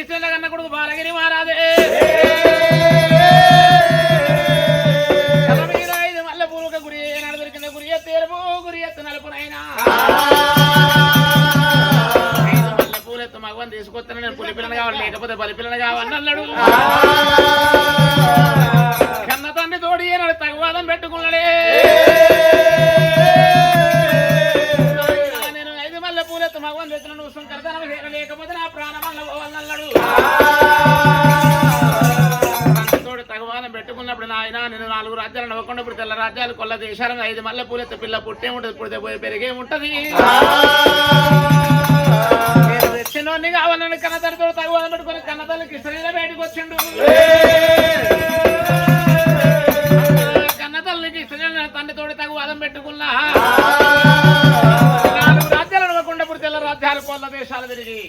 కృష్ణ కన్న కొడుకు బాలగిరి మహారాజే. తల ఐదు పూలుక గురి ఏనాడు దొరికిన గురి ఎత్తు గురి ఎత్తు నలుపునైనా. మగవని తీసుకొస్తాను నేను పులి పిల్లని కావాలి లేకపోతే బలి పిల్లని కావాలని అన్నాడు. కన్న తండ్రి తోడి ఏనాడు తగవాదం పెట్టుకున్నాడే. నేను ఐదు మల్లె పూలెత్తు మగవని తెచ్చిన నువ్వు సుంకరతనం లేకపోతే నా ప్రాణమల్ల పెట్టుకున్నప్పుడు నాయన నేను నాలుగు రాజ్యాలు నవ్వకుండా ఇప్పుడు తెల్ల రాజ్యాలు కొల్ల దేశాలను ఐదు మల్లె పూలెత్తు పిల్ల పుట్టే ఉంటుంది పుడితే పోయి పెరిగే ఉంటది. నేను తెచ్చినోన్ని కావాలని కన్నతల్లితో తగవాదం పెట్టుకుని కన్నతల్లి కృష్ణలీల బయటకు వచ్చిండు. కన్నతల్లి కృష్ణలీల తండ్రితోటి తగవాదం పెట్టుకున్నా. నాలుగు రాజ్యాలు నవ్వకుండా ఇప్పుడు తెల్ల రాజ్యాలు కొల్ల దేశాలు తిరిగి.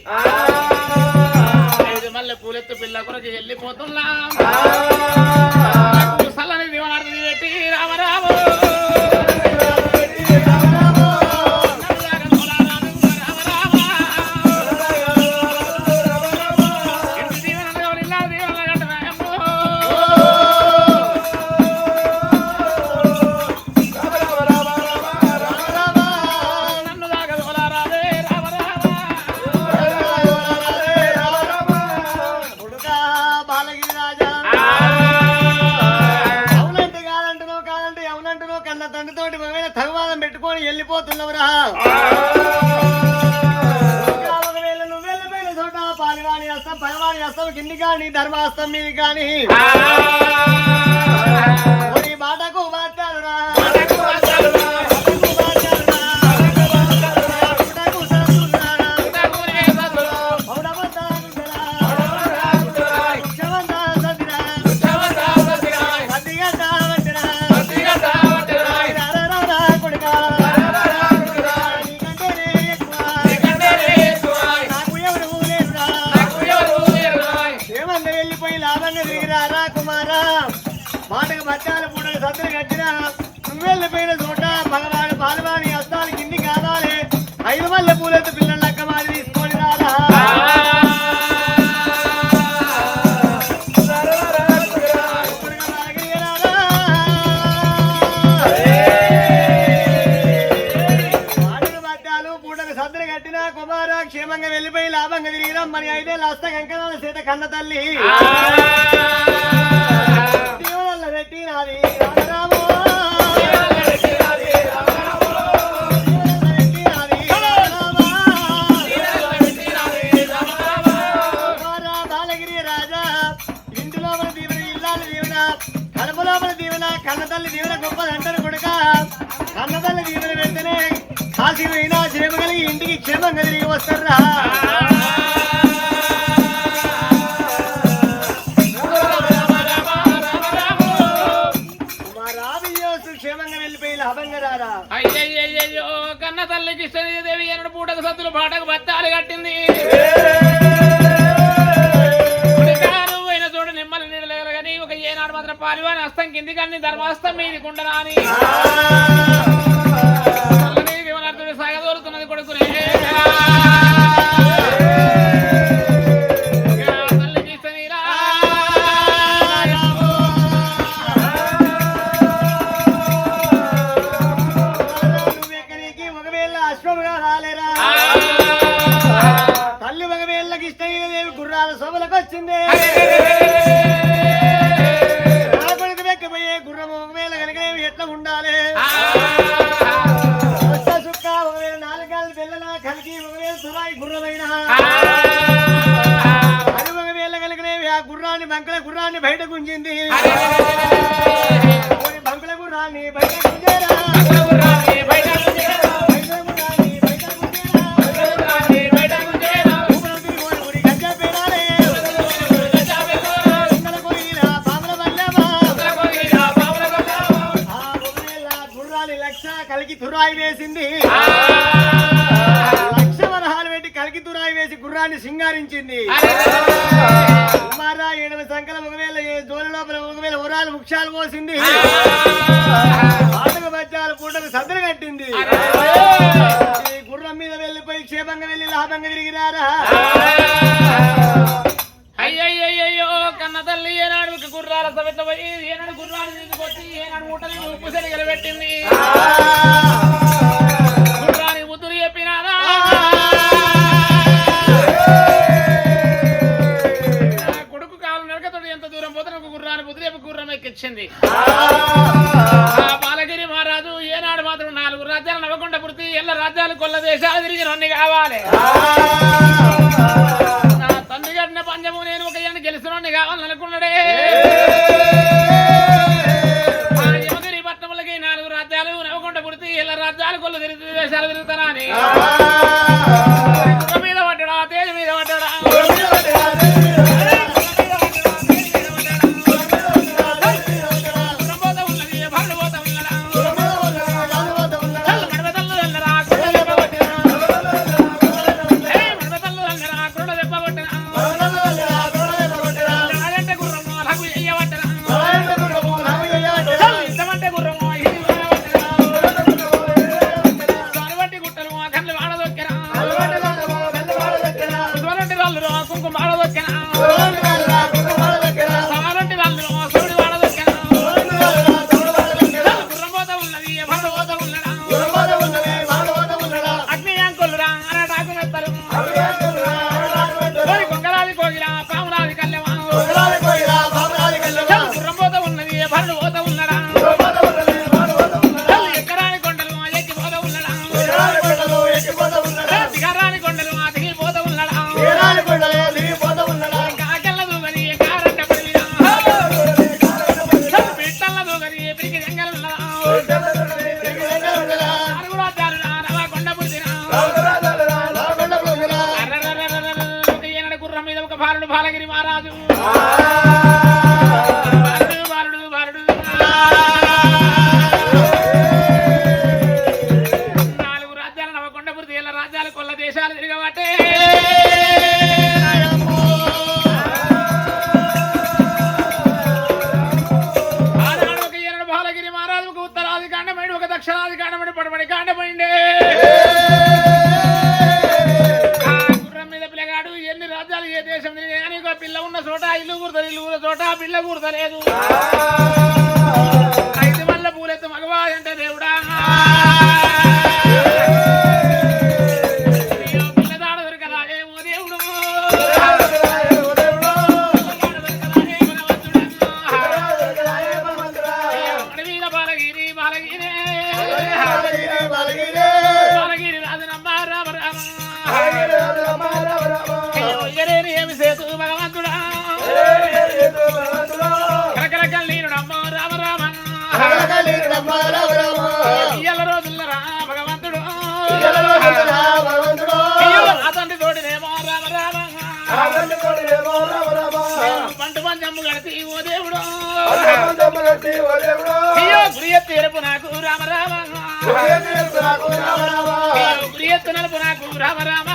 మల్లె పూలెత్తు పిల్ల కొరకు వెళ్ళిపోతున్నా. సల్లని దివారని పెట్టి రామరాము. క్షేమంగా వెళ్ళిపోయి లాభంగా తిరిగిరాం మరి ఐదే లాస్త కంకణాల చేత కన్న తల్లి. దీవెనల్ల పెట్టి నాది. రామరామో. మన దీవెన కన్నతల్లి దీవెన గొప్పదంటారు కొడుక. కన్నతల్లి దీవెన వెంటనే కాశీ పోయినా ఇంటికి క్షేమంగా తిరిగి వస్తారా కుమారాభియోసు క్షేమంగా వెళ్ళిపోయి లాభంగా రారా అయ్యయ్యయ్యో కన్న తల్లి కృష్ణదేవి ఎన్నడు పూటకు సత్తులు పాటకు బత్తాలు కట్టింది. నిమ్మలు ఒక ఏనాడు మాత్రం పాలివాని హస్తం కింది కానీ ధర్మాస్తం మీది కుండరాని. Hey. సింగారించింది కుమారా ఎనభై సంఖ్యల ఒకవేళ జోలి లోపల ఒకవేళ ఉరాలు ముఖ్యాలు పోసింది ఆటల మధ్యాలు పూటకు సద్దరు కట్టింది గుర్రం మీద వెళ్ళిపోయి క్షేమంగా వెళ్ళి లాభంగా తిరిగిరారా అయ్యయ్యో కన్న తల్లి ఏనాడు గుర్రాల సభ్యత ఏనాడు గుర్రాలు తీసుకొచ్చి ఏనాడు మూటలు ఉప్పు సరి గెలబెట్టింది ఇచ్చింది బాలగిరి మహారాజు ఏనాడు మాత్రం నాలుగు రాజ్యాలు నవ్వకుండపుర్తి ఎల్ల రాజ్యాలు కొల్ల దేశాలు తిరిగి రన్ని కావాలి. నా తండ్రి గడిన పంచము నేను ఒక ఎన్ని గెలిచినోడిని కావాలని అనుకున్నాడే. నాలుగు రాజ్యాలు నవ్వకుండా పుడితే ఇలా రాజ్యాలు కొల్ల తిరిగి దేశాలు తిరుగుతానా వచ్చింది కానీ ఇంకో పిల్ల ఉన్న చోట ఇల్లు కూడతారు ఇల్లు కూడ చోట ఆ పిల్ల కూడతలేదు. అయితే మళ్ళీ పూలెత్తు మగవా అంటే దేవుడా. తీరపు నాకు రామ రామ గురియత్తు నలుపు నాకు రామ రామ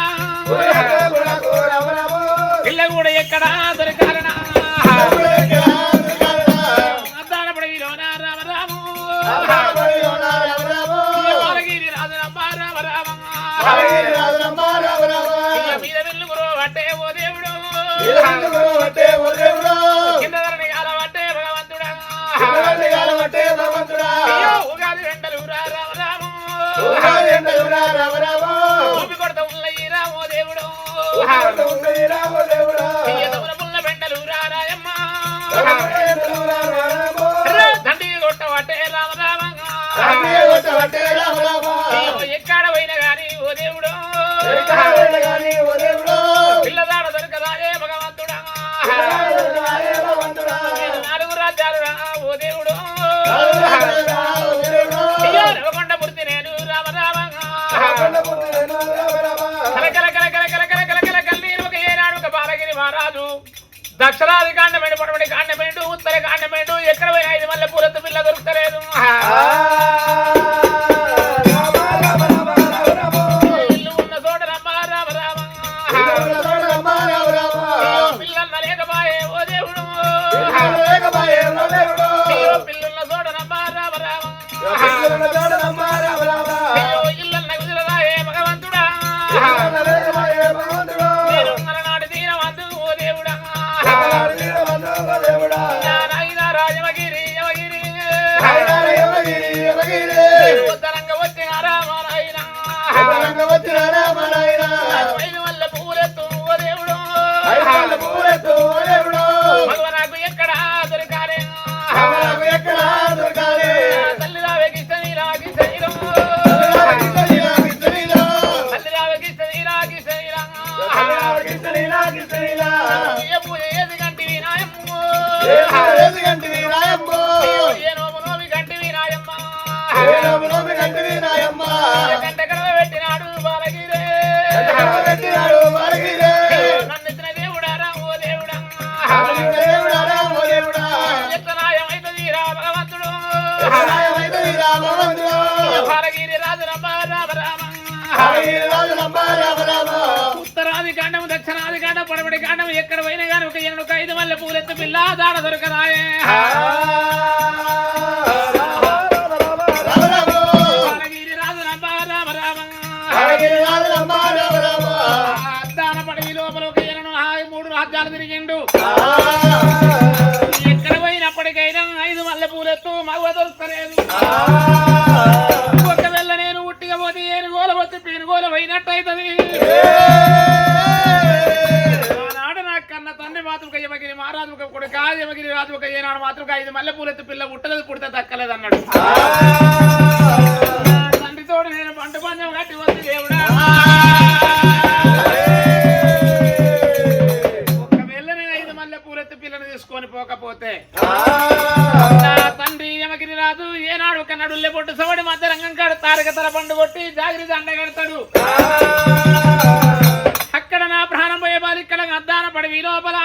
పిల్ల కూడా ఎక్కడా దొరకాలనా రామ రామ రామ రామ కాలవంటే ఓ దేవుడా. కిందలని కాలవంటే భగవంతుడా. కిందలని కాలవంటే భగవంతుడా. ఉగాది ఎండలు రా రామ రామ ఉగాది ఎండలు రా ఊపి కొడతా ఉన్నయ్యి రామో దేవుడు. ఊపి కొడతా రామో దేవుడు. దేవుడు రవకొండ మూర్తి నేను రామ రామ. కలకల కలకల కలకల కలకల ఒక ఏనాడు ఒక బాలగిరి మహారాజు. దక్షరాధికాండ కాండం దక్షిణాది కాండం పడబడి కాండం ఎక్కడ పోయినా కానీ ఒక ఎన్నొక ఐదు మల్లె పూలెత్తు పిల్ల దాడ దొరకదాయే. పూలెత్తి పిల్ల పుట్టలేదు పుడితే దక్కలేదు అన్నాడు తండ్రితోడు నేను పంట పంచం కట్టి వచ్చి దేవుడా. ఒకవేళ నేను ఐదు మళ్ళీ పూలెత్తి పిల్లను తీసుకొని పోకపోతే తండ్రి ఏమకిని రాదు ఏనాడు ఒక నడుల్లే పొట్టు సవడి మధ్య రంగం కాడు తారక తల పండు కొట్టి జాగ్రత్త అండగడతాడు అక్కడ నా ప్రాణం పోయే బాలి ఇక్కడ అద్దాన పడి లోపల.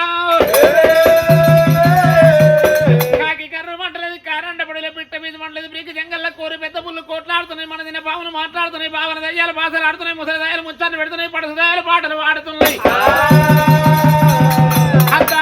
పాములు మాట్లాడుతున్నాయి బావన దయ్యాలు బాధలు ఆడుతున్నాయి ముసలి దయ్యాలు ముచ్చాన్ని పెడుతున్నాయి పడస పాటలు ఆడుతున్నాయి అంతా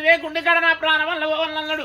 వివేకుండి గుండెకాడ నా ప్రాణం వల్ల అన్నాడు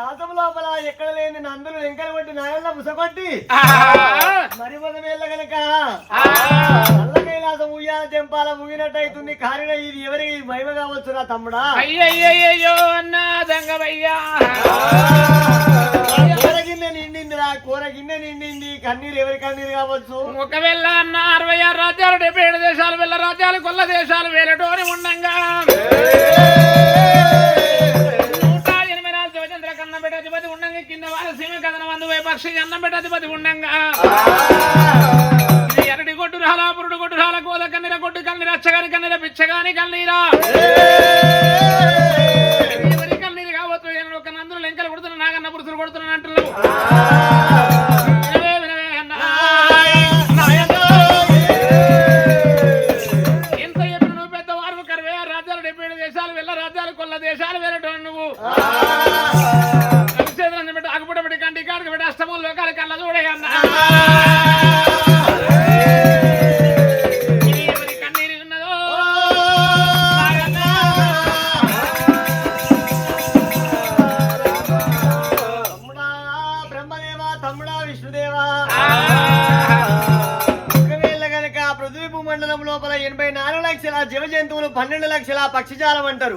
రాసం లోపల ఎక్కడ లేని నందులు వెంకలు కొట్టి నాయన ముసగొట్టి. మరి పదవేళ్ళ కనుక నల్ల కైలాసం ఉయ్యాల తెంపాల ముగినట్టయితుంది. కారిన ఇది ఎవరి మహిమ కావచ్చు నా తమ్ముడా? అయ్యయ్యో అన్నా దంగవయ్యా. నిండిందిరా కూర గిన్నె నిండింది కన్నీరు ఎవరి కన్నీరు కావచ్చు? ఒకవేళ అన్న అరవై ఆరు రాజ్యాలు డెబ్బై ఏడు దేశాలు వెళ్ళ రాజ్యాలు కొల్ల దేశాలు వేలటోని ఉండంగా. పక్షి అన్నం పెట్ట అధిపతి ఉండంగా ఎరటి కొట్టు రాలా పురుడు కొట్టు రాల కోద కన్నీర కొట్టు కన్నీర అచ్చగాని కన్నీర పిచ్చగాని కన్నీరా. ఎనభై నాలుగు లక్షల జీవ జంతువులు పన్నెండు లక్షల పక్షిజాలం అంటారు.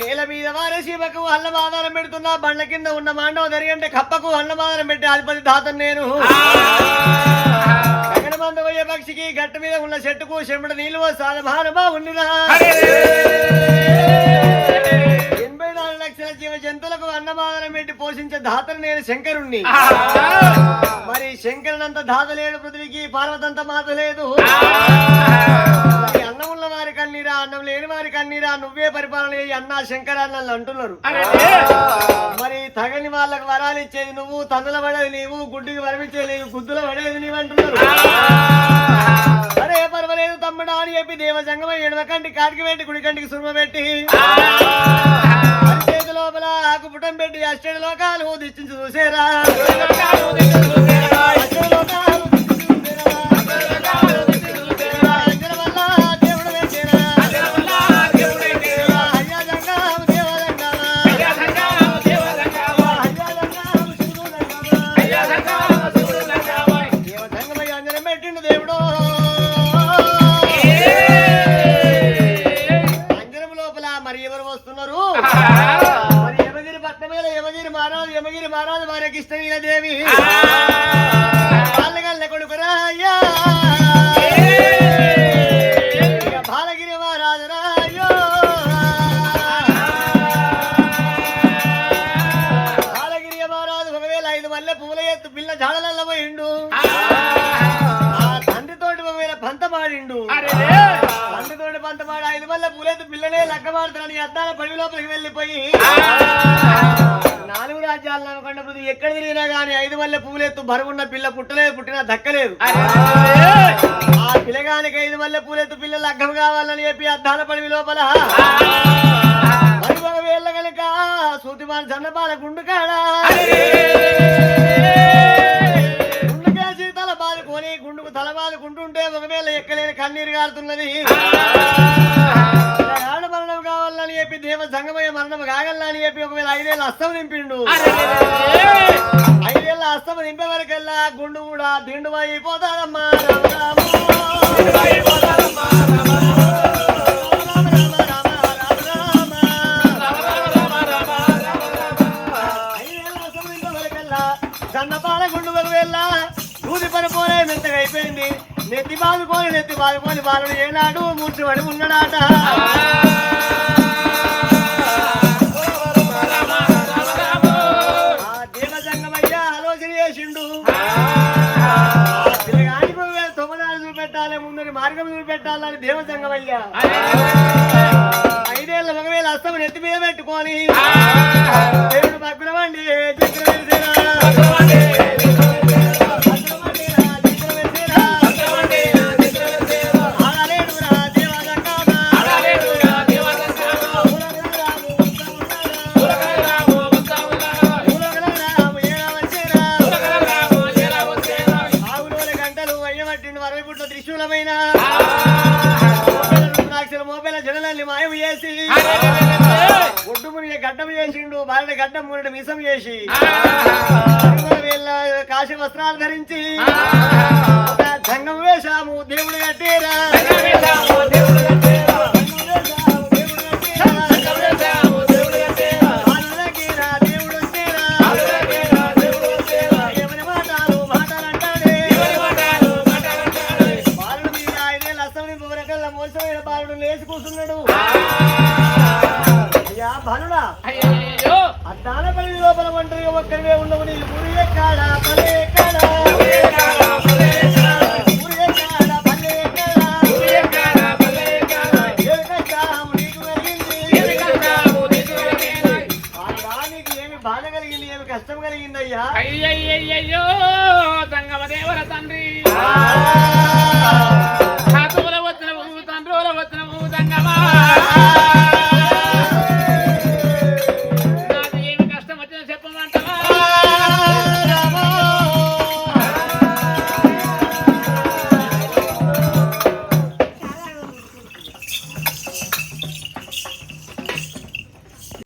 నేల మీద వారే శివకు అన్నమాదానం పెడుతున్నా బండ్ల కింద ఉన్న మాండవ దరిగంటే కప్పకు అన్నమాదానం పెట్టే అధిపతి దాతను నేను. పక్షికి గట్ట మీద ఉన్న చెట్టుకు చెమట నీళ్ళు సాధమానమా ఉండినా? జంతువులకు అన్నమాదానం పెట్టి పోషించే దాతను నేను శంకరుణ్ణి. మరి శంకరునంత దాత లేడు పృథ్వీకి పార్వతంత మాత లేదు. అన్నం ఉన్న వారి కన్నీరా అన్నం లేని వారి కన్నీరా నువ్వే పరిపాలన చేయి అన్నా శంకర నన్ను అంటున్నారు! మరి తగని వాళ్ళకి వరాలు ఇచ్చేది నువ్వు తన్నుల పడేది నీవు గుడ్డికి వరమిచ్చేది నీవు గుద్దుల పడేది నీవు అంటున్నారు. అరే పర్వాలేదు తమ్ముడా అని చెప్పి దేవ సంగమ ఎడమ కంటి కాటికి పెట్టి కుడి కంటికి సుర్మ పెట్టి. నాకు ఆకు పుటం పెట్టి అష్టడి లోకాలు దిచ్చించి చూసేరా. మహారాజు యమగిరి మహారాజు వారి కృష్ణనీల దేవి. బాలగల్ల కొడుకురా అయ్యా! బాలగిరి మహారాజు రాయో బాలగిరి మహారాజు ఒకవేళ ఐదు మల్లె పువ్వుల ఎత్తు పిల్ల జాడలల్ల పోయిండు. తండ్రితోటి ఒకవేళ పంతమాడిండు తండ్రితోటి పంతమాడి ఐదు మల్లె పూలెత్తు పిల్లనే లెక్కమాడుతాడని అద్దాల పడివి లోపలికి వెళ్ళిపోయి. నాలుగు రాజ్యాలు నమ్మకండ పృథ్వీ ఎక్కడ తిరిగినా గానీ ఐదు మల్లె పూలెత్తు బరువున్న పిల్ల పుట్టలేదు పుట్టినా దక్కలేదు. ఆ పిల్లగానికి ఐదు మల్లె పూలెత్తు పిల్ల లగ్గం కావాలని చెప్పి అద్దాల పడివి లోపల. వేళ్ళ కనుక సూతిమాన్ సన్నపాల గుండు కాడా. తల బాదుకొని గుండుకు తల బాదుకుంటుంటే ఒకవేళ ఎక్కలేని కన్నీరు కారుతున్నది సంగమయ్య మరణం కాగలని చెప్పి ఒకవేళ ఐదేళ్ళ అస్తం నింపిండు. ఐదేళ్ళ అస్తం నింపే వరకల్లా గుండు కూడా దిండు అయిపోతాదమ్మా రామ సన్నపాల గుండు వెళ్ళ దూది పడిపోలే మెత్తగా అయిపోయింది. నెత్తి బాదుకొని నెత్తి బాదుకొని బాలుడు ఏనాడు మూర్చి పడి ఉన్నాడాట. మార్గం చూపెట్టాలని దేవజంగమయ్య ఐదేళ్ళ ఒకవేళ అస్తం నెత్తి మీద పెట్టుకొని. దేవుడు పక్కనవండి చక్రం గంటలు వరవిపుట్ల త్రిశూలమైన. మోపేల జడలల్ని మాయం చేసి. ఒడ్డు మునిగే గడ్డం చేసిండు బాలుడి గడ్డం మునిడి మిసం చేసి. కాశీ వస్త్రాలు ధరించి. ఒక జంగం వేశాము దేవుడు కట్టేరా వేశాము, దేవుడు కట్టేరా. బాలుడా అయ్యయ్యో. అద్దాల పల్లి లోపల ఒంటరిగా ఒక్కరివే ఉండవు నీ గురి ఎక్కడ